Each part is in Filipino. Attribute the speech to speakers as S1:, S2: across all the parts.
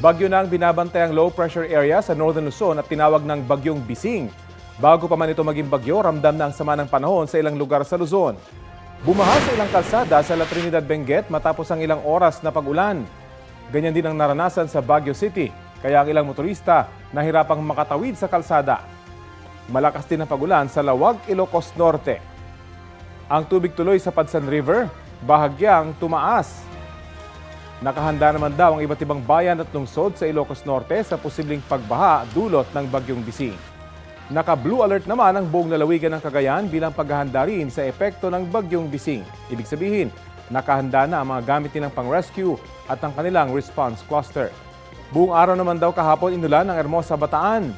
S1: Bagyo na ang binabantayang low pressure area sa northern Luzon at tinawag ng bagyong Bising. Bago pa man ito maging bagyo, ramdam na ang sama ng panahon sa ilang lugar sa Luzon. Bumaha sa ilang kalsada sa La Trinidad Benguet matapos ang ilang oras na pag-ulan. Ganyan din ang naranasan sa Baguio City, kaya ang ilang motorista nahirapang makatawid sa kalsada. Malakas din ang pag-ulan sa Lawag, Ilocos Norte. Ang tubig tuloy sa Padsan River, bahagyang tumaas. Nakahanda naman daw ang iba't ibang bayan at lungsod sa Ilocos Norte sa posibleng pagbaha dulot ng bagyong Bising. Naka-blue alert naman ang buong lalawigan ng Cagayan bilang paghahanda rin sa epekto ng bagyong Bising. Ibig sabihin, nakahanda na ang mga gamit nilang pang-rescue at ang kanilang response cluster. Buong araw naman daw kahapon inulan ng Hermosa Bataan.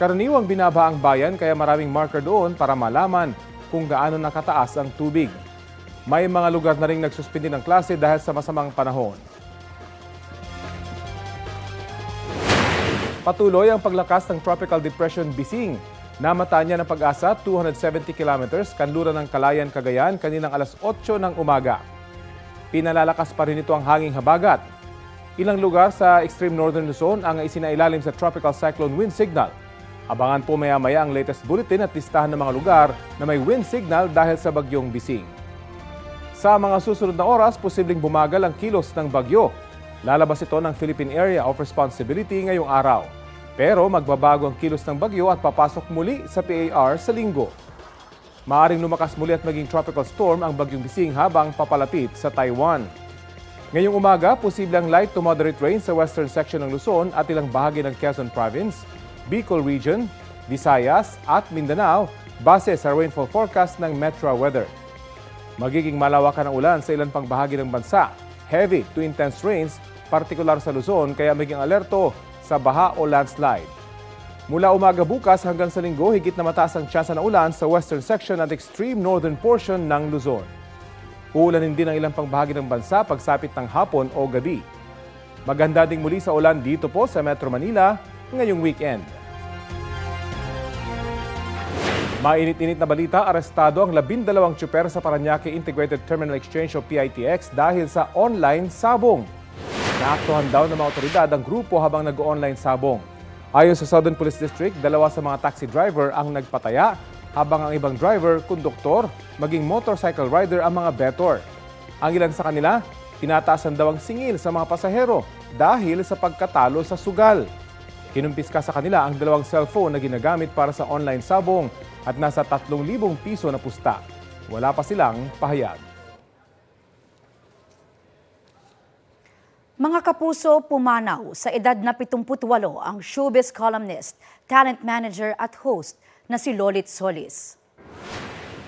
S1: Karaniwang binaba ang bayan kaya maraming marker doon para malaman kung gaano nakataas ang tubig. May mga lugar na rin nagsuspindi ng klase dahil sa masamang panahon. Patuloy ang paglakas ng Tropical Depression Bising. Namata niya ng pag-asa 270 kilometers kanluran ng Kalayan, Cagayan kaninang alas 8 ng umaga. Pinalalakas pa rin ito ang hanging habagat. Ilang lugar sa extreme northern Luzon ang isinailalim sa Tropical Cyclone Wind Signal. Abangan po maya-maya ang latest bulletin at listahan ng mga lugar na may wind signal dahil sa bagyong Bising. Sa mga susunod na oras, posibleng bumagal ang kilos ng bagyo. Lalabas ito ng Philippine Area of Responsibility ngayong araw. Pero magbabago ang kilos ng bagyo at papasok muli sa PAR sa linggo. Maaring lumakas muli at maging tropical storm ang bagyong Bising habang papalapit sa Taiwan. Ngayong umaga, posible ang light to moderate rain sa western section ng Luzon at ilang bahagi ng Quezon Province, Bicol Region, Visayas at Mindanao base sa rainfall forecast ng Metro Weather. Magiging malawakan ang ulan sa ilan pang bahagi ng bansa. Heavy to intense rains, partikular sa Luzon, kaya maging alerto sa baha o landslide. Mula umaga bukas hanggang sa linggo, higit na mataas ang tsansa ng ulan sa western section at extreme northern portion ng Luzon. Uulanin din ang ilang pang bahagi ng bansa pagsapit ng hapon o gabi. Maganda ding muli sa ulan dito po sa Metro Manila ngayong weekend. Mainit-init na balita, arestado ang labindalawang tsuper sa Paranaque Integrated Terminal Exchange o PITX dahil sa online sabong. Naaktuhan daw ng mga otoridad ang grupo habang nag-online sabong. Ayon sa Southern Police District, dalawa sa mga taxi driver ang nagpataya habang ang ibang driver, konduktor, maging motorcycle rider ang mga betor. Ang ilan sa kanila, tinataasan daw ang singil sa mga pasahero dahil sa pagkatalo sa sugal. Kinumpiska sa kanila ang dalawang cellphone na ginagamit para sa online sabong at nasa 3,000 piso na pusta. Wala pa silang pahayag.
S2: Mga kapuso, pumanaw sa edad na 78 ang showbiz columnist, talent manager at host na si Lolit Solis.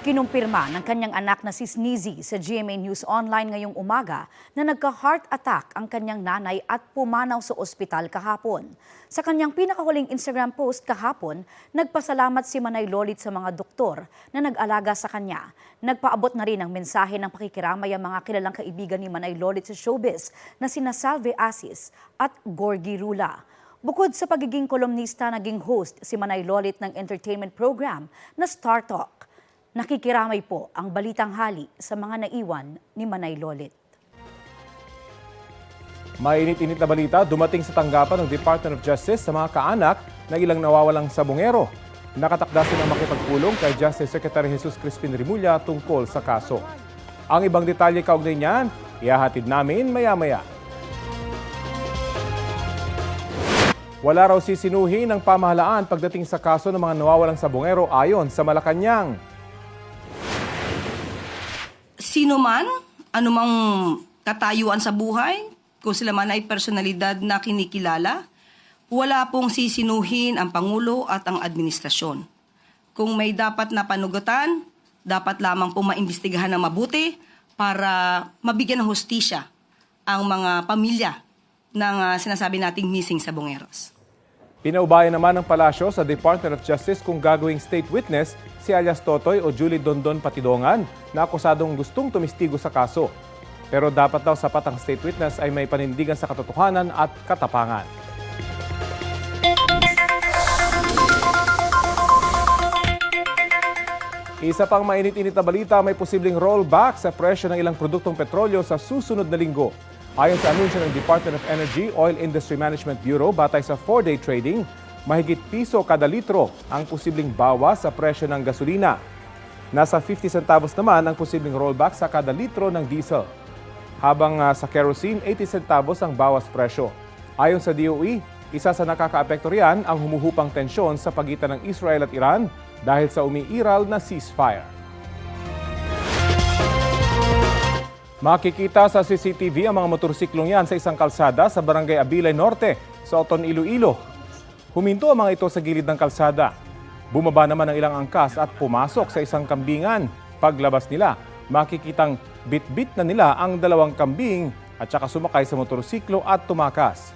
S2: Kinumpirma ng kanyang anak na si Sneezy sa GMA News Online ngayong umaga na nagka-heart attack ang kanyang nanay at pumanaw sa ospital kahapon. Sa kanyang pinakahuling Instagram post kahapon, nagpasalamat si Manay Lolit sa mga doktor na nag-alaga sa kanya. Nagpaabot na rin ng mensahe ng pakikiramay ang mga kilalang kaibigan ni Manay Lolit sa showbiz na sina Salve Asis at Gorgie Rula. Bukod sa pagiging kolumnista, naging host si Manay Lolit ng entertainment program na Star Talk. Nakikiramay po ang balitang hali sa mga naiwan ni Manay Lolit.
S1: Mainit-init na balita, dumating sa tanggapan ng Department of Justice sa mga kaanak ng ilang nawawalang sabongero. Nakatakda silang makipagpulong kay Justice Secretary Jesus Crispin Rimulya tungkol sa kaso. Ang ibang detalye kaugnay niyan, ihahatid namin maya-maya. Wala raw sisinuhin ng pamahalaan pagdating sa kaso ng mga nawawalang sabongero ayon sa Malacanang.
S3: Sino man, anumang katayuan sa buhay, kung sila man ay personalidad na kinikilala, wala pong sisinuhin ang Pangulo at ang administrasyon. Kung may dapat na panugatan, dapat lamang pong maimbestigahan ng mabuti para mabigyan ng hustisya ang mga pamilya ng ah, sinasabi nating missing sa Bongeros.
S1: Pinaubayan naman ng palasyo sa Department of Justice kung gagawing state witness si alias Totoy o Julie Dondon Patidongan na akusadong gustong tumistigo sa kaso. Pero dapat daw sapat ang state witness ay may panindigan sa katotohanan at katapangan. Isa pang mainit-init na balita, may posibleng rollback sa presyo ng ilang produktong petrolyo sa susunod na linggo. Ayon sa anunsyo ng Department of Energy Oil Industry Management Bureau, batay sa 4-day trading, mahigit piso kada litro ang posibleng bawas sa presyo ng gasolina. Nasa 50 centavos naman ang posibleng rollback sa kada litro ng diesel. Habang ah, sa kerosene, 80 centavos ang bawas presyo. Ayon sa DOE, isa sa nakakaapekto riyan ang humuhupang tensyon sa pagitan ng Israel at Iran dahil sa umiiral na ceasefire. Makikita sa CCTV ang mga motorsiklong yan sa isang kalsada sa Barangay Abilay Norte sa Oton, Iloilo. Huminto ang mga ito sa gilid ng kalsada. Bumaba naman ang ilang angkas at pumasok sa isang kambingan. Paglabas nila, makikitang bit-bit na nila ang dalawang kambing at saka sumakay sa motorsiklo at tumakas.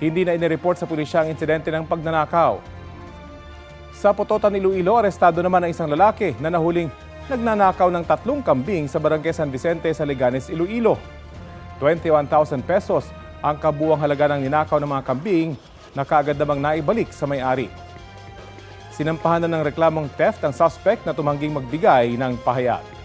S1: Hindi na inireport sa pulisya ang insidente ng pagnanakaw. Sa Pototan, Iloilo, arestado naman ang isang lalaki na nahuling nagnanakaw ng tatlong kambing sa Barangay San Vicente sa Leganes, Iloilo. 21,000 pesos ang kabuang halaga ng ninakaw ng mga kambing na kaagad namang naibalik sa may-ari. Sinampahan na ng reklamong theft ang suspect na tumangging magbigay ng pahayag.